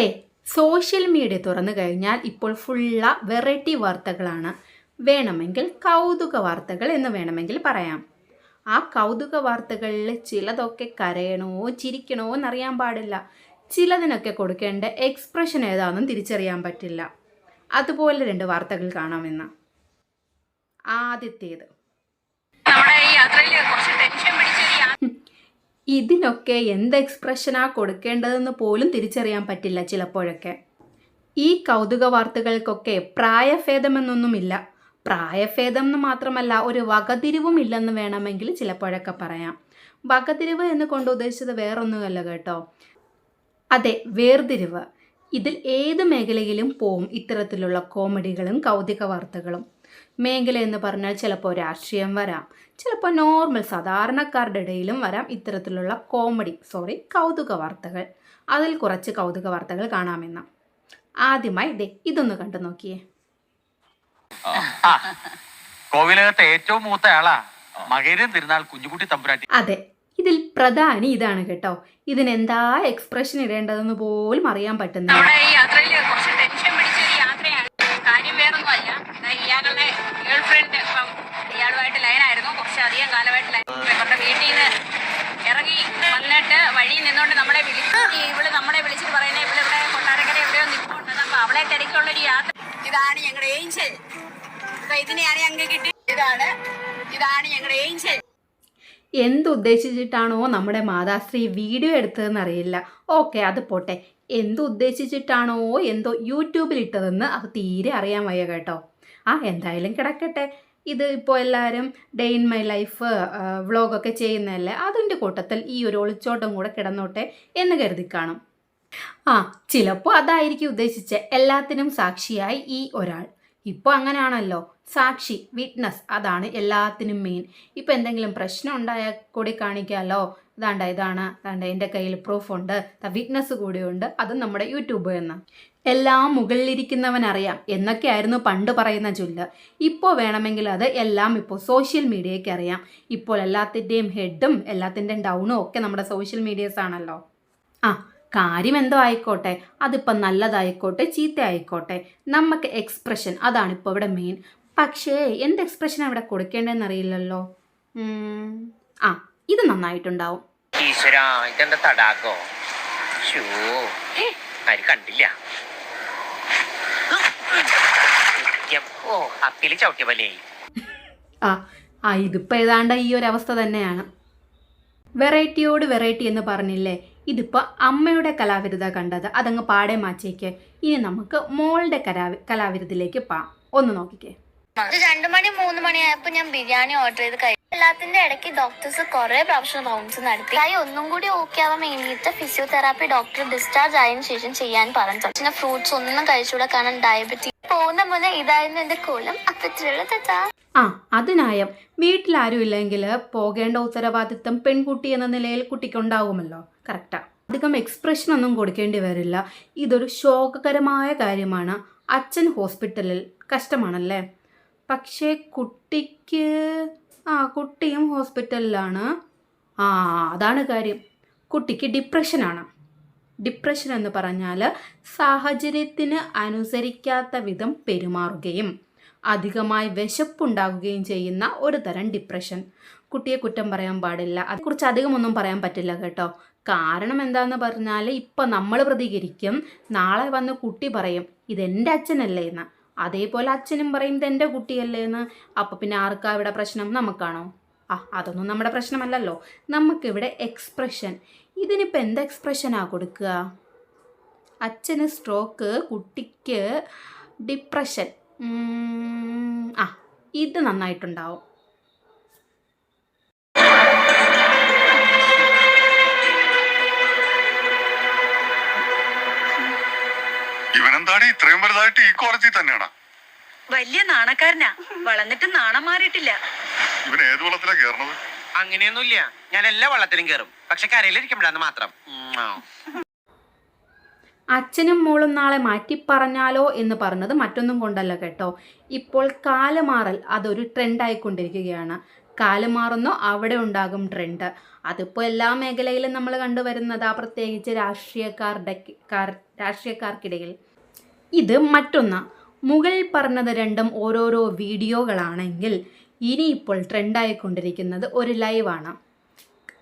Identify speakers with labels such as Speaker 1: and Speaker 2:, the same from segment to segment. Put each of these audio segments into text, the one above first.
Speaker 1: അതെ social media തുറന്നു കഴിഞ്ഞാൽ ഇപ്പോൾ ഫുള്ള വെറൈറ്റി വാർത്തകളാണ്. വേണമെങ്കിൽ കൗതുക വാർത്തകൾ എന്ന് വേണമെങ്കിൽ പറയാം. ആ കൗതുക വാർത്തകളിൽ ചിലതൊക്കെ കരയണോ ചിരിക്കണോ എന്നറിയാൻ പാടില്ല. ചിലതിനൊക്കെ കൊടുക്കേണ്ട എക്സ്പ്രഷൻ ഏതാണെന്നും തിരിച്ചറിയാൻ പറ്റില്ല. അതുപോലെ രണ്ട് വാർത്തകൾ കാണാമെന്ന്. ആദ്യത്തേത്.
Speaker 2: നമ്മുടെ ഈ യാത്രയിൽ കുറച്ച് ടെൻഷൻ
Speaker 1: ഇതിനൊക്കെ എന്ത് എക്സ്പ്രഷനാ കൊടുക്കേണ്ടതെന്ന് പോലും തിരിച്ചറിയാൻ പറ്റില്ല ചിലപ്പോഴൊക്കെ. ഈ കൗതുക വാർത്തകൾക്കൊക്കെ പ്രായഭേദമെന്നൊന്നുമില്ല. പ്രായഭേദം എന്ന് മാത്രമല്ല ഒരു വകതിരിവും ഇല്ലെന്ന് വേണമെങ്കിൽ ചിലപ്പോഴൊക്കെ പറയാം. വകതിരിവ് എന്ന് കൊണ്ട് ഉദ്ദേശിച്ചത് വേറൊന്നുമല്ല കേട്ടോ. അതെ വേർതിരിവ്. ഇതിൽ ഏത് മേഖലയിലും പോവും ഇത്തരത്തിലുള്ള കോമഡികളും കൗതുക വാർത്തകളും മേഖല എന്ന് പറഞ്ഞാൽ ചിലപ്പോൾ രാഷ്ട്രീയം വരാം ചിലപ്പോൾ നോർമൽ സാധാരണക്കാരുടെ ഇടയിലും വരാം ഇത്തരത്തിലുള്ള കോമഡി സോറി കൗതുക വാർത്തകൾ. അതിൽ കുറച്ച് കൗതുക വാർത്തകൾ കാണാമെന്ന് ആദ്യമായി ദേ ഇതൊന്ന് കണ്ടു നോക്കിയേ.
Speaker 3: ആ, കോവിലകത്തെ ഏറ്റവും മൂത്ത ആളാ. മകരം തിരുനാൾ കുഞ്ഞുകുട്ടി തമ്പുരാട്ടി.
Speaker 1: അതെ ഇതിൽ പ്രധാനി ഇതാണ് കേട്ടോ. ഇതിനെന്താ എക്സ്പ്രഷൻ ഇടേണ്ടതെന്ന് പോലും അറിയാൻ പറ്റുന്നില്ല.
Speaker 2: ലൈൻ ഇവരുടെ ഇറങ്ങി വന്നിട്ട് നമ്മളെ നമ്മളെ ഇവിടെ കൊട്ടാരക്കര എവിടെയോ അവളെ തിരക്കുള്ളൊരു യാത്ര ഇതാണ് ഞങ്ങളുടെ ഏഞ്ചൽ. ഇതാണ്. ഇതാണ് ഞങ്ങളുടെ ഏഞ്ചൽ.
Speaker 1: എന്തുദ്ദേശിച്ചിട്ടാണോ നമ്മുടെ മാതാശ്രീ വീഡിയോ എടുത്തതെന്ന് അറിയില്ല. ഓക്കെ അത് പോട്ടെ. എന്തുദ്ദേശിച്ചിട്ടാണോ എന്തോ യൂട്യൂബിൽ ഇട്ടതെന്ന് അത് തീരെ അറിയാൻ വയ്യ കേട്ടോ. ആ എന്തായാലും കിടക്കട്ടെ. ഇത് ഇപ്പോൾ എല്ലാവരും ഡേ ഇൻ മൈ ലൈഫ് വ്ളോഗൊക്കെ ചെയ്യുന്നതല്ലേ? അതിന്റെ കൂട്ടത്തിൽ ഈ ഒരു ഒളിച്ചോട്ടം കൂടെ കിടന്നോട്ടെ എന്ന് കരുതി കാണും. ആ ചിലപ്പോൾ അതായിരിക്കും ഉദ്ദേശിച്ച. എല്ലാത്തിനും സാക്ഷിയായി ഈ ഒരാൾ. ഇപ്പോൾ അങ്ങനെയാണല്ലോ. സാക്ഷി വിറ്റ്നസ് അതാണ് എല്ലാത്തിനും മെയിൻ ഇപ്പോൾ എന്തെങ്കിലും പ്രശ്നം ഉണ്ടായാൽ കൂടി കാണിക്കാമല്ലോ ഇതാണ്ട ഇതാണ് ഇതാണ്ട എന്റെ കയ്യിൽ പ്രൂഫുണ്ട് വിറ്റ്നസ് കൂടിയുണ്ട് അത് നമ്മുടെ യൂട്യൂബ് എന്ന്. എല്ലാം മുകളിലിരിക്കുന്നവൻ അറിയാം. എന്നൊക്കെയായിരുന്നു പണ്ട് പറയുന്ന ചൊല്ല്. ഇപ്പോൾ വേണമെങ്കിൽ അത് എല്ലാം ഇപ്പോൾ സോഷ്യൽ മീഡിയയ്ക്ക് അറിയാം. ഇപ്പോൾ എല്ലാത്തിന്റെയും ഹെഡും എല്ലാത്തിന്റെയും ഡൗണും ഒക്കെ നമ്മുടെ സോഷ്യൽ മീഡിയസ് ആണല്ലോ. ആ കാര്യം എന്തോ ആയിക്കോട്ടെ. അതിപ്പം നല്ലതായിക്കോട്ടെ ചീത്ത ആയിക്കോട്ടെ നമുക്ക് എക്സ്പ്രഷൻ അതാണ് ഇപ്പോൾ ഇവിടെ മെയിൻ പക്ഷേ എന്ത് എക്സ്പ്രഷൻ അവിടെ കൊടുക്കേണ്ടതെന്ന് അറിയില്ലല്ലോ ആ. ഇത് നന്നായിട്ടുണ്ടാവും.
Speaker 4: ഈശ്വരാ ഇതെന്താ തടാകോ? ഷൂ ആരും കണ്ടില്ല. നിത്യം. ഓ അപ്പിൽ ചവിട്ടിയ പോലെയായി
Speaker 1: ആ ആ ഇതിപ്പോൾ ഏതാണ്ട് ഈ ഒരു അവസ്ഥ തന്നെയാണ്. വെറൈറ്റിയോട് വെറൈറ്റി എന്ന് പറഞ്ഞില്ലേ ഇതിപ്പോൾ അമ്മയുടെ കലാവിരുത കണ്ടത്. അതങ്ങ് പാടെ മാച്ചേക്ക് ഇനി നമുക്ക് മോളുടെ കലാ കലാവിരുതിലേക്ക് പാ. ഒന്ന് നോക്കിക്കേ.
Speaker 5: ഒരു രണ്ടു മണി മൂന്ന് മണിയായപ്പോ ഞാൻ ബിരിയാണി ഓർഡർ ചെയ്ത് കഴിച്ചു എല്ലാത്തിന്റെ ഇടയ്ക്ക് ഡോക്ടേഴ്സ് കുറെ പ്രാവശ്യം റൗണ്ട്സ് നടത്തി. കൈ ഒന്നും കൂടി ഓക്കെ ആവാൻ വേണ്ടിയിട്ട് ഫിസിയോതെറാപ്പി ഡോക്ടർ ഡിസ്ചാർജ് ആയതിനു ശേഷം ചെയ്യാൻ പറഞ്ഞു പിന്നെ ഫ്രൂട്ട്സ് ഒന്നും കഴിച്ചുകൂടെ കാരണം ഡയബറ്റീസ് പോകുന്ന മുന്നേ ഇതായിരുന്നു എന്റെ കോലം അപ്പത്തിലുള്ള തെറ്റാ
Speaker 1: ആ അതിനായം വീട്ടിലാരും ഇല്ലെങ്കിൽ പോകേണ്ട ഉത്തരവാദിത്തം പെൺകുട്ടി എന്ന നിലയിൽ കുട്ടിക്കുണ്ടാകുമല്ലോ കറക്റ്റാ അധികം എക്സ്പ്രഷൻ ഒന്നും കൊടുക്കേണ്ടി വരില്ല. ഇതൊരു ശോകകരമായ കാര്യമാണ്. അച്ഛൻ ഹോസ്പിറ്റലിൽ കഷ്ടമാണല്ലേ? പക്ഷേ കുട്ടിക്ക് ആ കുട്ടിയും ഹോസ്പിറ്റലിലാണ്. ആ അതാണ് കാര്യം. കുട്ടിക്ക് ഡിപ്രഷനാണ് ഡിപ്രഷൻ എന്ന് പറഞ്ഞാൽ സാഹചര്യത്തിന് അനുസരിക്കാത്ത വിധം പെരുമാറുകയും അധികമായി വിശപ്പുണ്ടാകുകയും ചെയ്യുന്ന ഒരു തരം ഡിപ്രഷൻ കുട്ടിയെ കുറ്റം പറയാൻ പാടില്ല. അതേക്കുറിച്ച് അധികമൊന്നും പറയാൻ പറ്റില്ല കേട്ടോ. കാരണം എന്താന്ന് പറഞ്ഞാൽ ഇപ്പം നമ്മൾ പ്രതികരിക്കും. നാളെ വന്ന് കുട്ടി പറയും ഇതെന്റെ അച്ഛനല്ലേ എന്ന്. അതേപോലെ അച്ഛനും പറയും ഇതെന്റെ കുട്ടിയല്ലേ എന്ന് അപ്പോൾ പിന്നെ ആർക്കാ ഇവിടെ പ്രശ്നം? നമുക്കാണോ? ആ അതൊന്നും നമ്മുടെ പ്രശ്നമല്ലല്ലോ. നമുക്കിവിടെ എക്സ്പ്രഷൻ ഇതിനിപ്പോൾ എന്ത് എക്സ്പ്രഷനാണ് കൊടുക്കുക? അച്ഛന് സ്ട്രോക്ക് കുട്ടിക്ക് ഡിപ്രഷൻ ആ ഇത് നന്നായിട്ടുണ്ടാവും.
Speaker 6: ഇവനെന്താണ് ഇത്രയും വലുതായിട്ട് ഈ കോളേജിൽ തന്നെയാണ്?
Speaker 2: വലിയ നാണക്കാരനാ. വളർന്നിട്ട് നാണം മാറിയിട്ടില്ല.
Speaker 6: ഇവൻ ഏത് വള്ളത്തിലാ കേറണത്?
Speaker 4: അങ്ങനെയൊന്നുമില്ല. ഞാൻ എല്ലാ വള്ളത്തിലും കേറും. പക്ഷെ കരയിലിരിക്കുമ്പോഴാന്ന് മാത്രം.
Speaker 1: അച്ഛനും മോളും നാളെ മാറ്റി പറഞ്ഞാലോ എന്ന് പറഞ്ഞത് മറ്റൊന്നും കൊണ്ടല്ല കേട്ടോ. ഇപ്പോൾ കാലമാറൽ അതൊരു ട്രെൻഡായിക്കൊണ്ടിരിക്കുകയാണ് കാലമാറുന്നോ അവിടെ ഉണ്ടാകും ട്രെൻഡ് അതിപ്പോൾ എല്ലാ മേഖലയിലും നമ്മൾ കണ്ടുവരുന്നതാ പ്രത്യേകിച്ച് രാഷ്ട്രീയക്കാരുടെ കാർ രാഷ്ട്രീയക്കാർക്കിടയിൽ. ഇത് മറ്റൊന്ന്. മുകളിൽ പറഞ്ഞത് രണ്ടും ഓരോരോ വീഡിയോകളാണെങ്കിൽ ഇനിയിപ്പോൾ ട്രെൻഡായിക്കൊണ്ടിരിക്കുന്നത് ഒരു ലൈവാണ്.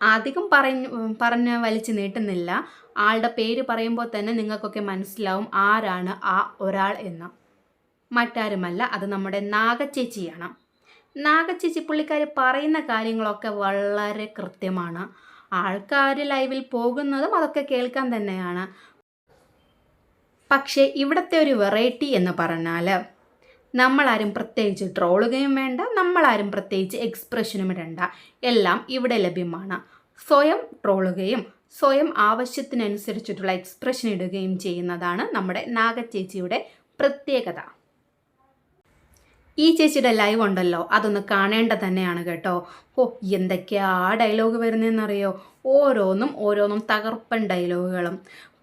Speaker 1: അധികം പറഞ്ഞു പറഞ്ഞ് വലിച്ചു നീട്ടുന്നില്ല. ആളുടെ പേര് പറയുമ്പോൾ തന്നെ നിങ്ങൾക്കൊക്കെ മനസ്സിലാവും ആരാണ് ആ ഒരാൾ എന്ന്. മറ്റാരുമല്ല അത് നമ്മുടെ നാഗച്ചേച്ചിയാണ് നാഗച്ചേച്ചി പുള്ളിക്കാർ പറയുന്ന കാര്യങ്ങളൊക്കെ വളരെ കൃത്യമാണ്. ആൾക്കാർ ലൈവിൽ പോകുന്നതും അതൊക്കെ കേൾക്കാൻ തന്നെയാണ്. പക്ഷേ ഇവിടുത്തെ ഒരു വെറൈറ്റി എന്ന് പറഞ്ഞാൽ നമ്മളാരും പ്രത്യേകിച്ച് ട്രോളുകയും വേണ്ട നമ്മളാരും പ്രത്യേകിച്ച് എക്സ്പ്രഷനും ഇടണ്ട. എല്ലാം ഇവിടെ ലഭ്യമാണ്. സ്വയം ട്രോളുകയും സ്വയം ആവശ്യത്തിനനുസരിച്ചിട്ടുള്ള എക്സ്പ്രഷൻ ഇടുകയും ചെയ്യുന്നതാണ് നമ്മുടെ നാഗച്ചേച്ചിയുടെ പ്രത്യേകത. ഈ ചേച്ചിയുടെ ലൈവ് ഉണ്ടല്ലോ അതൊന്ന് കാണേണ്ട തന്നെയാണ് കേട്ടോ. ഓ എന്തൊക്കെയാ ഡയലോഗ് വരുന്നതെന്നറിയോ? ഓരോന്നും ഓരോന്നും തകർപ്പൻ ഡയലോഗുകളും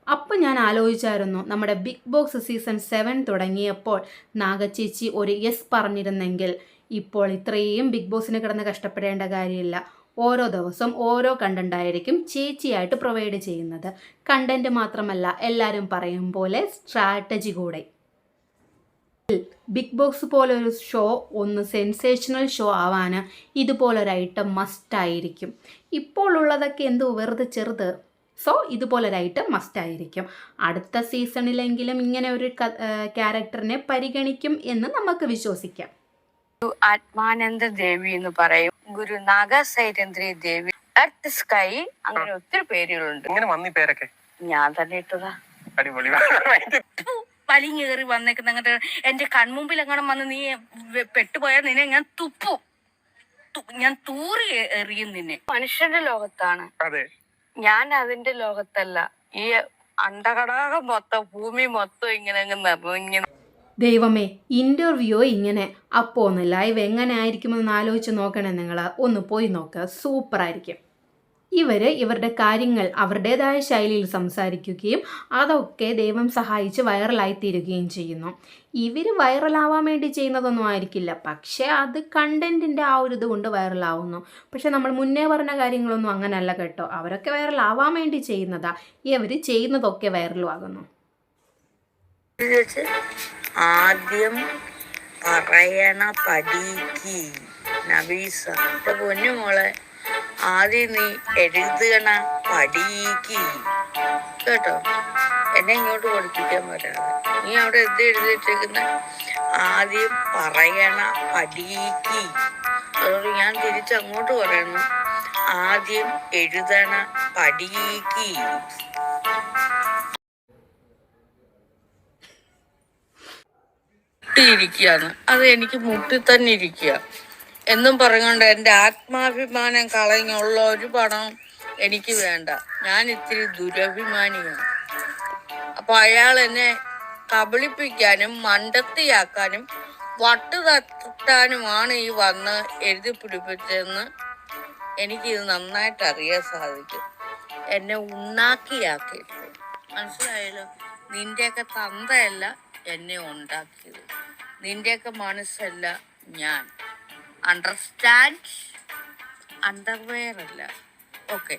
Speaker 1: അപ്പം ഞാൻ ആലോചിച്ചായിരുന്നു നമ്മുടെ ബിഗ് ബോക്സ് സീസൺ സെവൻ തുടങ്ങിയപ്പോൾ നാഗച്ചേച്ചി ഒരു യെസ് പറഞ്ഞിരുന്നെങ്കിൽ ഇപ്പോൾ ഇത്രയും ബിഗ് ബോസിന് കിടന്ന് കഷ്ടപ്പെടേണ്ട കാര്യമില്ല. ഓരോ ദിവസം ഓരോ കണ്ടന്റായിരിക്കും ചേച്ചിയായിട്ട് പ്രൊവൈഡ് ചെയ്യുന്നത്. കണ്ടന്റ് മാത്രമല്ല എല്ലാവരും പറയും പോലെ സ്ട്രാറ്റജി കൂടെ. ബിഗ് ബോക്സ് പോലെ ഒരു ഷോ ഒന്ന് സെൻസേഷണൽ ഷോ ആവാൻ ഇതുപോലൊരു ഐറ്റം മസ്റ്റായിരിക്കും ഇപ്പോൾ ഉള്ളതൊക്കെ എന്തോ വെറുതെ ചെറുത്. സോ ഇതുപോലൊരു ഐറ്റം മസ്റ്റ് ആയിരിക്കും. അടുത്ത സീസണിലെങ്കിലും ഇങ്ങനെ ഒരു ക്യാരക്ടറിനെ പരിഗണിക്കും എന്ന് നമുക്ക് വിശ്വസിക്കാം.
Speaker 7: ആത്മാനന്ദ ദേവി എന്ന് പറയും. ഗുരു നാഗസൈരന്ദ്രി ദേവി. എർത്ത് സ്കൈ അങ്ങനെ ഒത്തിരി പേരുകളുണ്ട്.
Speaker 4: ഇങ്ങനെ വന്നി പേരൊക്കെ.
Speaker 7: ഞാൻ തന്നെ ഇട്ടതാ.
Speaker 4: അടിപൊളി.
Speaker 7: വലിഞ്ഞേറി വന്നേക്കുന്ന അങ്ങനത്തെ എന്റെ കൺമുമ്പിൽ അങ്ങനെ വന്ന് നീ പെട്ടുപോയാൽ നിന്നെ ഞാൻ തുപ്പും. ഞാൻ തൂറി എറിയും നിന്നെ. മനുഷ്യന്റെ ലോകത്താണ്.
Speaker 4: അതെ.
Speaker 7: ഞാൻ അതിന്റെ ലോകത്തല്ല. ഈ അണ്ടകടാകം മൊത്തം ഭൂമി മൊത്തം ഇങ്ങനെ നിറഞ്ഞു.
Speaker 1: ദൈവമേ ഇന്റർവ്യൂ ഇങ്ങനെ. അപ്പോ ഒന്ന് ലൈവ് എങ്ങനെ ആയിരിക്കുമെന്ന് ആലോചിച്ച് നോക്കണേ നിങ്ങൾ ഒന്ന് പോയി നോക്കുക സൂപ്പറായിരിക്കും. ഇവർ ഇവരുടെ കാര്യങ്ങൾ അവരുടേതായ ശൈലിയിൽ സംസാരിക്കുകയും അതൊക്കെ ദൈവം സഹായിച്ച് വൈറലായി തീരുകയും ചെയ്യുന്നു. ഇവർ വൈറലാവാൻ വേണ്ടി ചെയ്യുന്നതൊന്നും ആയിരിക്കില്ല. പക്ഷേ അത് കണ്ടന്റിന്റെ ആ ഒരു ഇത് കൊണ്ട് വൈറലാവുന്നു. പക്ഷേ നമ്മൾ മുന്നേ പറഞ്ഞ കാര്യങ്ങളൊന്നും അങ്ങനെയല്ല കേട്ടോ. അവരൊക്കെ വൈറലാവാൻ വേണ്ടി ചെയ്യുന്നതാ. ഇവർ ചെയ്യുന്നതൊക്കെ
Speaker 7: വൈറലാകുന്നു ആദ്യം പറയണ പടിക്ക്. നബീസ പൊന്നു മോളെ ആദ്യം നീ എഴുതുകണ പഠിക്ക്. കേട്ടോ? എന്നെ ഇങ്ങോട്ട് പഠിപ്പിക്കാൻ വരാതെ. നീ അവിടെ എന്ത് എഴുതിയിട്ടിരിക്കുന്ന ആദ്യം പറയണ പഠിക്ക്. അതുകൊണ്ട് ഞാൻ തിരിച്ചങ്ങോട്ട് പറയണം. ആദ്യം എഴുതണ പഠിക്ക്. മുട്ടിയിരിക്കുകയാണ്. അത് എനിക്ക് മുട്ടി തന്നെ ഇരിക്കുക. എന്നും പറഞ്ഞുകൊണ്ട് എന്റെ ആത്മാഭിമാനം കളഞ്ഞുള്ള ഒരു പണം എനിക്ക് വേണ്ട. ഞാൻ ഇത്തിരി ദുരഭിമാനിയാണ്. അപ്പോൾ അയാൾ എന്നെ കബളിപ്പിക്കാനും മണ്ടത്തിയാക്കാനും വട്ട് തട്ടാനുമാണ് ഈ വന്ന് എഴുതി പിടിപ്പിച്ചതെന്ന് എനിക്കിത് നന്നായിട്ട് അറിയാൻ സാധിക്കും. എന്നെ ഉണ്ണാക്കിയാക്കിയിട്ട് മനസ്സിലായല്ലോ? നിന്റെയൊക്കെ തന്തയല്ല എന്നെ ഉണ്ടാക്കിയത്. നിന്റെയൊക്കെ മനസ്സല്ല ഞാൻ. അണ്ടർസ്റ്റാൻഡ് അണ്ടർവെയർ അല്ല. ഓക്കെ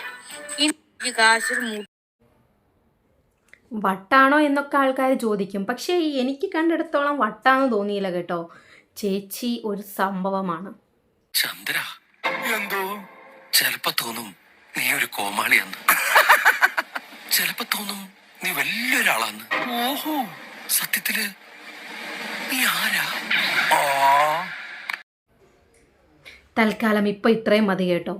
Speaker 1: വട്ടാണോ എന്നൊക്കെ ആൾക്കാർ ചോദിക്കും. പക്ഷേ എനിക്ക് കണ്ടെടുത്തോളം വട്ടാന്ന് തോന്നിയില്ല കേട്ടോ. ചേച്ചി ഒരു സംഭവമാണ്.
Speaker 8: ചന്ദ്ര എന്തോ? ചെലപ്പോ തോന്നും നീ ഒരു കോമാളിയാന്ന്. ചെലപ്പോ തോന്നും നീ വലിയൊരാളാന്ന്. ഓഹോ. സത്യത്തിൽ നീ ആരാ? ആ.
Speaker 1: തൽക്കാലം ഇപ്പോൾ ഇത്രയും മതി കേട്ടോ.